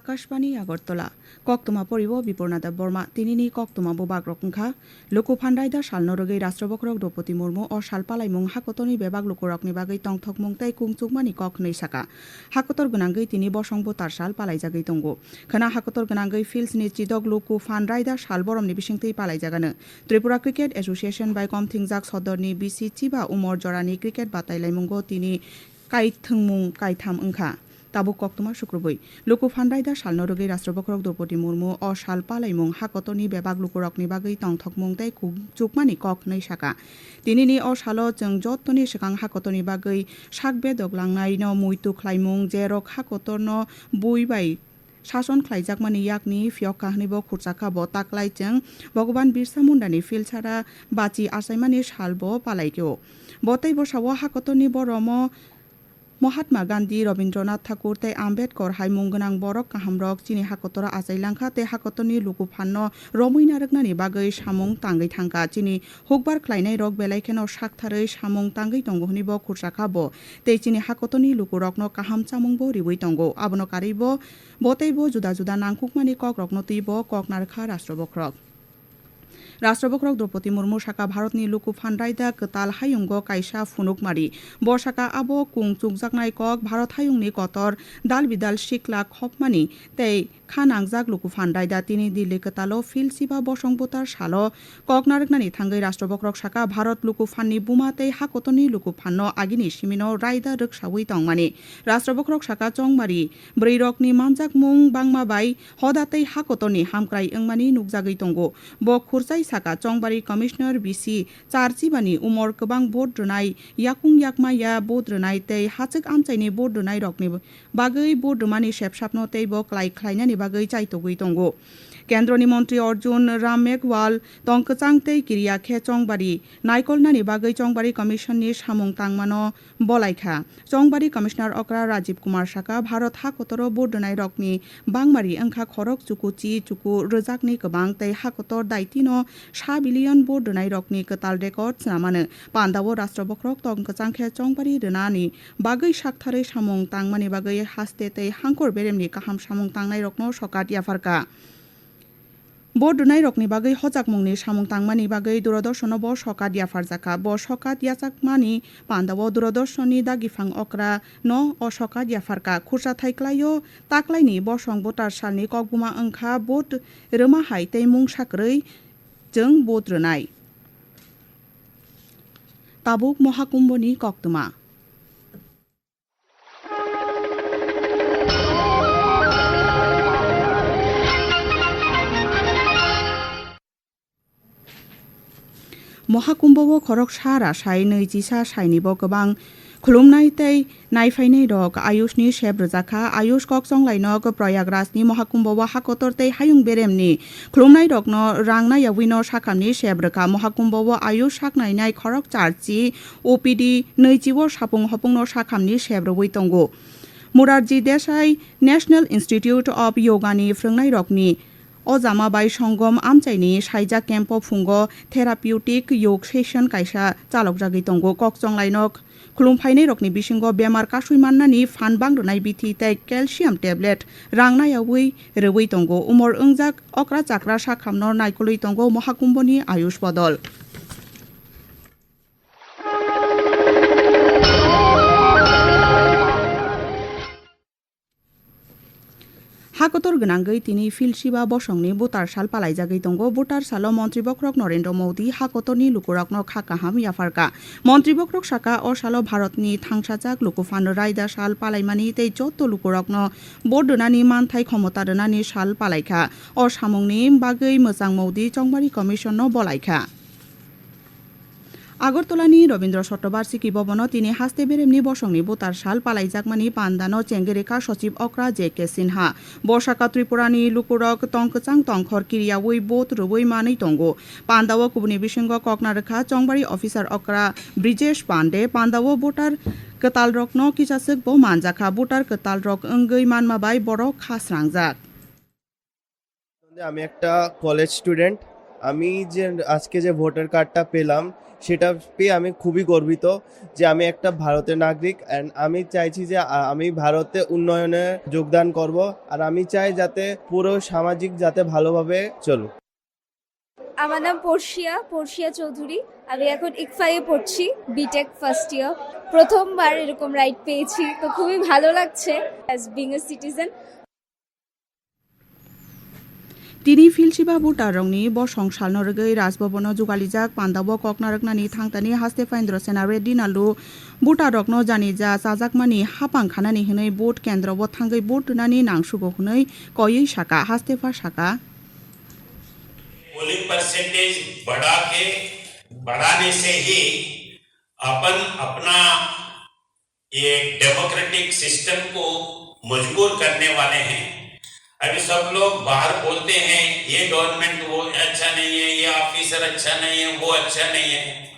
আকাশবাণী, আগরতলা। কক্তমা পৰিব বিপৰ্ণাদেৱ বর্মা। তিনি নি ককতমা ববাগ ৰকংখা লোকো ফাণ্ডাইদা শালনৰগৈ ৰাষ্ট্ৰবকৰক দ্ৰৌপদী মুৰ্মু অ শালপালাই মুং হাকতনি বেবাক লোকৰকনি বাগৈ টংথক মুংতাই কুংচুকমানি কক নই সাকা হাকতর গোনাংগৈ তিনি বসং বসংবো সাল পালাই পালাইজাগৈ তংগো খানা হাকতর গোনাংগৈ ফিল্ডস নি চিদক লোকো ফাণ্ডাইদা শাল বৰমনি পালাই জাগানো। ত্রিপুরা ক্রিকেট এসোসিয়েশন বাই কম কমথিংজাক সদৰনি বিচি চিবা উমর উমৰ ক্রিকেট ক্ৰিকেট বাতাইলাইমুংগো তিনি কাইথংমুং কাইথাম ওংখা তাবুক কক্তমা শুক্রবই। লুকু ফান্ডাই দা শাল নরগে রাষ্ট্রবকরক দ্রৌপদী মুর্মু অ সালপাল এবং হাকতনি, বেবাগ, লুকুরক, নিবাগই তং থক মুং, তাই খুব চুকমানি, কক নৈ শাকা। তিনি নি অ সাল চং, যত্তনি, সেকাং, হাকতনি বাগৈ শাক বে দগলাং, নাই, ন, মুইতু খ্লাইমুং জে রক হাকতর ন বুই বাই শাসন খ্লাইজাকমানি ইয়াকনি, ফিয়ক, কাহনিব তাকলাই তাকলাইচং ভগবান বিরসা মুন্ডানি ফিল ছাড়া বাচি আসাইমানি শালব, পালাইকেও। বতাই বসাও হাকতনি, বরম মহাত্মা গান্ধী, রবীন্দ্রনাথ ঠাকুর, তে আম্বেদকর হাইমুং গোনাং বরক কাহামরক, চিনি হাকতরা আজাইলাংখা তে হাকতনি লুকু ফান্ন রমৈনা রগনানি, বাগৈ সামুং তাঙ্গৈ থাঙ্কা চিনি হুকবার খ্লাইনাই রক বেলাইখেন সাকথাरै সামুং তাঙ্গৈ তঙ্গ হনিব খুরসাখাব তে চিনি হাকতনি, লুকু রকন কাহাম চামুংব রিবৈ তঙ্গ, আবনো কারিব বতাইব, জুদা জুদা নাংকুকমানি কক রকনতিব কক নারখা রাষ্ট্রবক্রক রাষ্ট্রবক্রক দ্রৌপদী মুর্মু সাকা ভারতনি লুকু ফান্ডাইদা কতাল হায়ুঙ্গ কাইসা ফুনুকমারি বর্ষাকা আবো কুং চুকজাকনাই কক ভারত হায়ুংনি কতর দাল বিদাল শিকলা খপমানি তেই খানাংজাক লুকু ফান্ডাইদা তিনি দিল্লি কতালো ফিল সিবা বসংবতার সালো কক নারকনানি থাঙ্গৈ রাষ্ট্রবক্রক সাকা ভারত লুকু ফাননি বুমাতেই হাকতনি লুকু ফান্ন আগিনি সিমিনো রাইদা রোকসাউই তংমানি রাষ্ট্রবক্রক সাকা চংমারি ব্রৈরকনি মানজাক মুং বাংমাবাই হদাতেই হাকতনি হামক্রাই ওংমানি নুকজাগৈ তঙ্গো ব খুরসাই saka chongbari commissioner bc charchi bani umor kwbang board ronai yakung yakma ya board ronai tei hachik amchaini board ronai rokni bagoi board mani shepsapno tei bo klai khlainani bagoi chaitogui tongo কেন্দ্রনি মন্ত্রী অর্জুন, রাম মেঘওয়াল তংকচাংতেই কিরিয়া খে চংবাড়ি নাইকলনানি বাগৈ চংবাড়ি কমিশননি সামুং তাংমানো, বলাইখা। চংবাড়ি কমিশনার অকরা রাজীব কুমার সাকা ভারত হাকতর বোর্ডনাই রকনি, বাংমারি অংখা খরক চুকু চি চুকু রোজাকনি গবাং তাই হাকতর দায়িত্বনো সা বিলিয়ন বোর্ডনাই রকনি কতাল রেকর্ড সামানো পান্ডাব রাষ্ট্রবক্রক তংকচাংখে চংবাড়ি রনানি বাগৈ সাকথারে সামুং তাংমানি বাগৈ হাস্তে তাই হাঙ্কর বেরেমনি কাহাম সামুং তাংনাই রকনো সকাট ইয়াফারকা bo dunai rokni bagui hojakmungni samung tangmani bagui durodorshono bo sokadia farjaka bo sokadia chakmani pandabo durodorsoni dagifang okra no o sokadia farka khursa thaiklaio taklaini bo songbotar salni kokbuma angkha bot rema hai teimung sakrei jeng bot rnai tabuk mohakumboni koktuma কক্তমা महाकुम्भआव खरक सारा साइ नैजिसा साइनिबो गोबां खुलुमनाय तै नायफायनाय रक आयुषनि सेब रोजाखा आयुष कक संलायनक प्रयागराजनि महाकुम्भआव हाकतर तै हायुं बेरेमनि खुलुमनाय रकनो रांनाय याविनो साखामनि सेब रोखा महाकुम्भआव आयुष साखनायनाय खरक चार्जि ओपिडि नैजिबो सापुं हपुंनो साखामनि सेब रबै तंगो मुरारजी देसाई नेशनेल 어자마바이 সঙ্গম আমচাইনি সাইজা কেম্প ফুঙ্গ থেরাপিউটিক যোগ সেশন কাইসা চালকজাগি তঙ্গ ককচং লাইনক। খুলুমফাইনি রকনি বিসিঙ্গ বেমার কাসুই মান্নানি ফান বাংরনাই বিথি তাই ক্যালসিয়াম ট্যাবলেট। রাংনায়াবই রেবই তঙ্গ উমর ওংজাক অক্রা চাকরা সাখামনর নাইকলই তঙ্গ মহাকুম্ভনি আয়ুষ বদল। তিনি ফিলসিবা বসংনি ভোটার সাল পালাইজাগৈ তঙ্গ ভোটার সাল মন্ত্রী বক্রক নরেন্দ্র মোদী হাকতনি লুকুরকন খাকাহাম ইয়াফারকা মন্ত্রী বক্রক সাকা অ সাল ভারতনি থাংসাজাক লুকুফান রায়দা সাল পালাইমানি তৈ যত লুকুরকন দোনানি মানথাই ক্ষমতা দোনানি সাল পালাইখা অ সামংনি বাগৈ মোজাং মৌদি চংবারি কমিশন বলাইখা আগরতলানি রবীন্দ্র শতবার্ষিকী ভবন তিনি হাস্তে বেরেমনি বসংনি ভোটার সাল পালাইজাকমানি পান্দানো চেঙ্গেরেকা সচিব অকরা জে কে সিনহা। বর্ষাকা ত্রিপুরানি, লুকুরক টংকচাং টংখর কিরিয়াওই বোট রুবই মাनै তঙ্গো। পান্দাও, কুবনি বিসঙ্গ ককনারেখা চংবারি অফিসার অকরা, ব্রিজেশ পান্ডে পান্দাও ভোটার কতাল রকনো কিসাসক বো, মানজাখা ভোটার কতাল রক ওঙ্গৈ মানমাবাই, বড় খাসরাংজাক। আমি একটা কলেজ স্টুডেন্ট আমি যে, আজকে যে ভোটার কার্ডটা পেলাম সেটা পেয়ে আমি খুবই গর্বিত যে আমি একটা ভারতের নাগরিক অ্যান্ড আমি চাইছি যে আমি ভারতে উন্নয়নে যোগদান করব আর আমি চাই যাতে পুরো সামাজিক যাতে ভালোভাবে চলুক। আমার নাম পর্ষিয়া পর্ষিয়া চৌধুরী। আমি এখন ইকফাইয়ে পড়ছি বিটেক ফার্স্ট ইয়ার প্রথমবার এরকম রাইড পেয়েছি, তো খুবই ভালো লাগছে। অ্যাজ বিং এ সিটিজেন তিনি फिलसिबा बुटारंनि बसं सालनरगै राजभवनाव जुगालिजाक पान्दाव ककनारकनानि थांतानि हास्ते फाइन्द्र सेना रेड्डी नालु बुटारकनो जानिजा जाजाकमानि हापां खानानि हनै बुट केन्द्रव थांगै बुट नानि नांसुगो हनै कयै साका हास्तेफा साका पोलिंग परसेंटेज बढ़ा के बढ़ाने से ही अपन अपना ये डेमोक्रेटिक सिस्टम को मजबूर करने वाले हैं अभी सब लोग बाहर बोलते हैं, ये गवर्नमेंट वो अच्छा नहीं है, ये ऑफिसर अच्छा नहीं है, वो अच्छा नहीं है।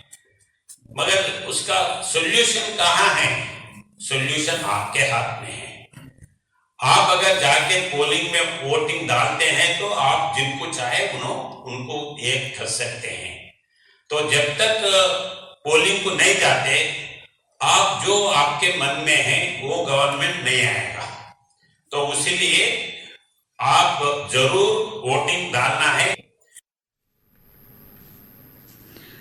मगर उसका सॉल्यूशन कहाँ है? सॉल्यूशन आपके हाथ में है। आप अगर जाके पोलिंग में वोटिंग डालते हैं तो आप जिनको चाहे उन्हों, उनको एक कर सकते हैं। तो जब तक पोलिंग को नहीं जाते, आप जो आपके मन में है, वो गवर्नमेंट नहीं आएगा। तो इसीलिए आप जरूर वोटिंग डालना है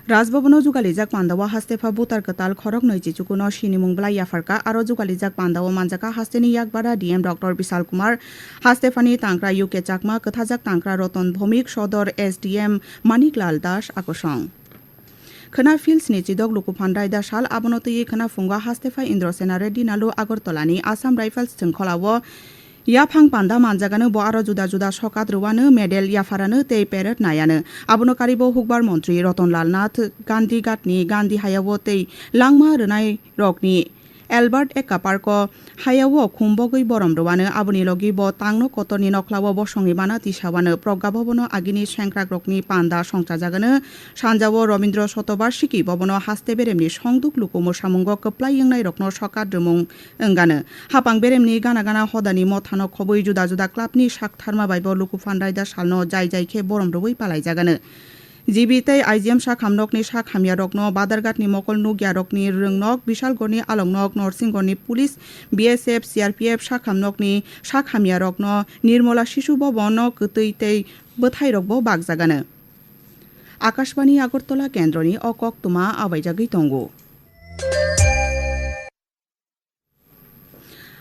राजभवनाव जुगालिजाक पान्दावा हास्तेफा बुटार कताल खरक नैजि चुकुनो सिनिमुं ब्ला याफारका आरो जुगालिजाक पान्दावा मानजाका हास्तेनि याकबारा डिएम डक्टर बिशाल कुमार हास्तेफानि तांक्रा इउके चाकमा कथाजाक तांक्रा रतन भौमिक सदर एसडिएम मानिकलाल दास आकसं खोना फिल्ड्सनि चिदक लुकुफान्डाय दा साल ইয়াফাং পান্ডা মানজাগানো ব আরও জুদা জুদা সকাত রুয়ানো মেডেল ইয়াফারানো তে পেরেট নায়ানো। আবনো কারিব হুকবার মন্ত্রী রতনলাল নাথ, গান্ধী গাটনি, গান্ধী হায়াও তেই লাংমা রনাই রকনি এলবার্ট একা পার্ক হায়াও খুম্বগৈ বরম রোয়ানো আবনি লগি ব তাংনো কতরনি নখলাও বসঙ্গি মানা তিসাওয়ানো প্রজ্ঞা ভবন আগিনি স্যাংক্রাক রকনি পান্দা সংসাজাগানো সানজাও রবীন্দ্র শতবার্ষিকী ভবন হাস্তে বেরেমনি সংদুক লুকুমো সামুঙ্গ কপ্লাই ইংনাই রকন সকার ডুমুং ওঙ্গানো হাপাং বেরেমনি গানা গানা হদানি মথানো খবই জুদা জুদা ক্লাবনি সাকথারমা বাইব লুকুফান রায়দা সালনো যাই যাইখে বরম রবই পালাই জাগানো jibi tei aijem sha khamnok ni sha khamya rok no badargat ni mokol nu gya rok ni ringnok bishal goni alongnok nursing goni police bsf crpf sha khamnok ni sha khamya rok no nirmola shishu bhavan no kutui tei bthai rok bo bagjagana Akashvani Agartala কেন্দ্রনি অকক তোমা আবাইজাগি তঙ্গু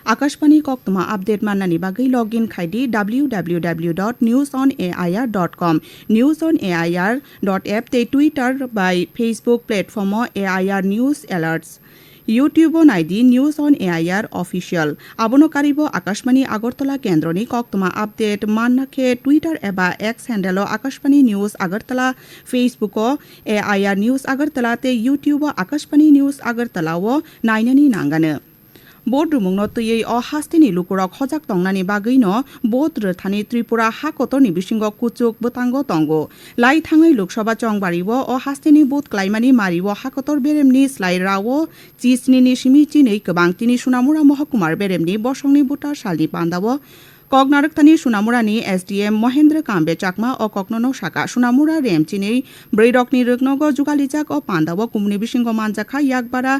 Akashvani कक्तमा update मान्नानि बागै लग इन खाइदि W W W dot news on AIR dot com news on AIR dot app ते Twitter bye Facebook platform AIR news alerts YouTube নাইডি news on AIR official আবনকারিব আকাশবাণী আগরতলা কেন্দ্রনি কক্তমা আপডেট মান্নাখে টুইটার এবা X handle Akashvani news Agartala Facebook AIR news Agartala তে YouTube Akashvani news Agartala ও নাইনানি নাঙ্গানো বদ্রুমুং নতুয়ই অহাস্তিনি লুকুরক হজাক তংনানি বাগৈন বদ্র রথানি ত্রিপুরা হা কতরনি বিসিংগ কুচুক বোতাঙ্গ তঙ্গ লাই থাঙৈ লোকসভা চংবারিব অহাস্তিনি বোধ ক্লাইমানি মারিব হা কতর বেরেমনি স্লাই রাও চিসনিনি সিমি চিনৈ কবাং তিনি সুনামুরা মহকুমার বেরেমনি বসংনি বুটার শালনি পান্দাব কগনারক থানি সুনামুরানি, এসডিএম মহেন্দ্র কাম্বে চাকমা ও ককনন শাখা সুনামুরা রেম চিনি ব্রেডক নিরগ্নগ যুগালিচাক ও পান্দাব কুমনি বিসিংহ মানজাখা ইয়াকবারা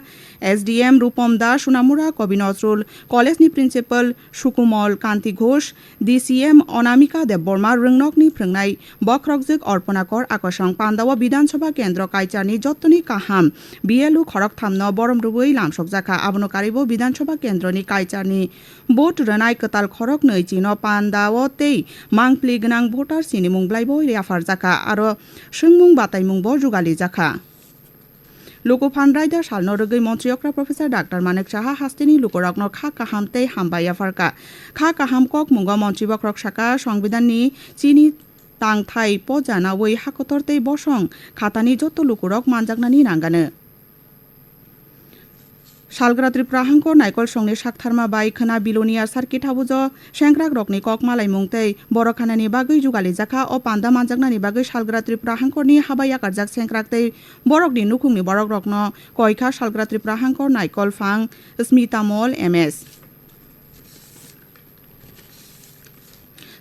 এসডিএম রূপম দাস সুনামুরা, কবি নজরুল কলেজ নি প্রিন্সিপাল সুকুমল কান্তি ঘোষ, ডিসিএম অনামিকা দেববর্মা রংনকনি ফ্রংনাই বখরকজুক অর্পণাকর আকর্ষণ পান্দাব বিধানসভা কেন্দ্র কাইচানি, যত্তনি কাহাম বিএলও খরক থামন বরম রুবই, লামসক জাখা, আবনকারিব বিধানসভা কেন্দ্র নি কাইচানি, বোট রনাই, কতাল খরক নৈচি ino pandao tei mangpli gnang votar sini mungblai bo riafar jaka, aro sengmung batai mung bo jugali jaka. লুকু ফান্ড্রাইদা সালনো রোগী মন্ত্রীয়করা প্রফেসর ডাক্তার মানিক সাহা হাস্তিনি লুকরগ্ন খা কাহাম তে হামবাইয়া ফারকা খা কাহাম কক মুঙ্গ মন্ত্রীবক রকসাকা সংবিধাননি চিনি তাংথাই পজানা ওই হাকতর তে বসং খাতানি যত লুকুরক মানজাগনানি নাঙ্গানো सालग्रा त्रिप्राहांकर नायकल संनि साकथारमा बाय खोना बिलोनिया सार्किट हाबुज सेंग्राक रकनि कक मालाय मुंतै बरखानानि बागै जुगालि जाखा अ पान्दा मानजागनानि बागै सालग्रा त्रिप्राहांकरनि हाबाया कारजाक सेंग्राक तै बरकनि नुखुंनि बरक रकन कयखा सालग्रा त्रिप्राहांकर नायकल फां स्मिता मल एम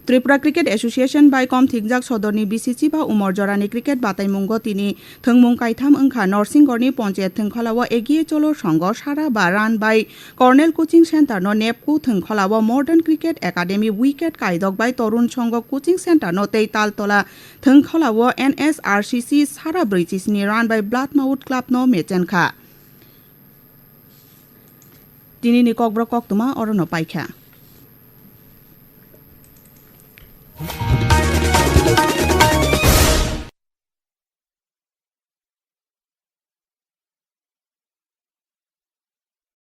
ত্রিপুরা ক্রিকেট এসোসিয়েশন বাই কম থিকজাक সদরনি বিসিসি বা উমর জরানি ক্রিকেট বাতাইমুঙ্গ তিনি থংমুং কাইথাম ওংখা নরসিংগড়নি পঞ্চায়েত থংখলাও এগিয়ে চলো সংঘ সারা বা রান বাই কর্নেল কোচিং সেন্টার ন নেপকু থংখলাও মডার্ন ক্রিকেট একাডেমি উইকেট কাইদক বাই তরুণ সংঘ কোচিং সেন্টার ন তেই তালতলা থংখলাও এনএসআরসিসি, সারা ব্রিচিসনি রান বাই ব্লাড মাউথ ক্লাব ন মেচেনখা। তিনি ককব্র কক্তমা, অরণ্য পাইখা। 何?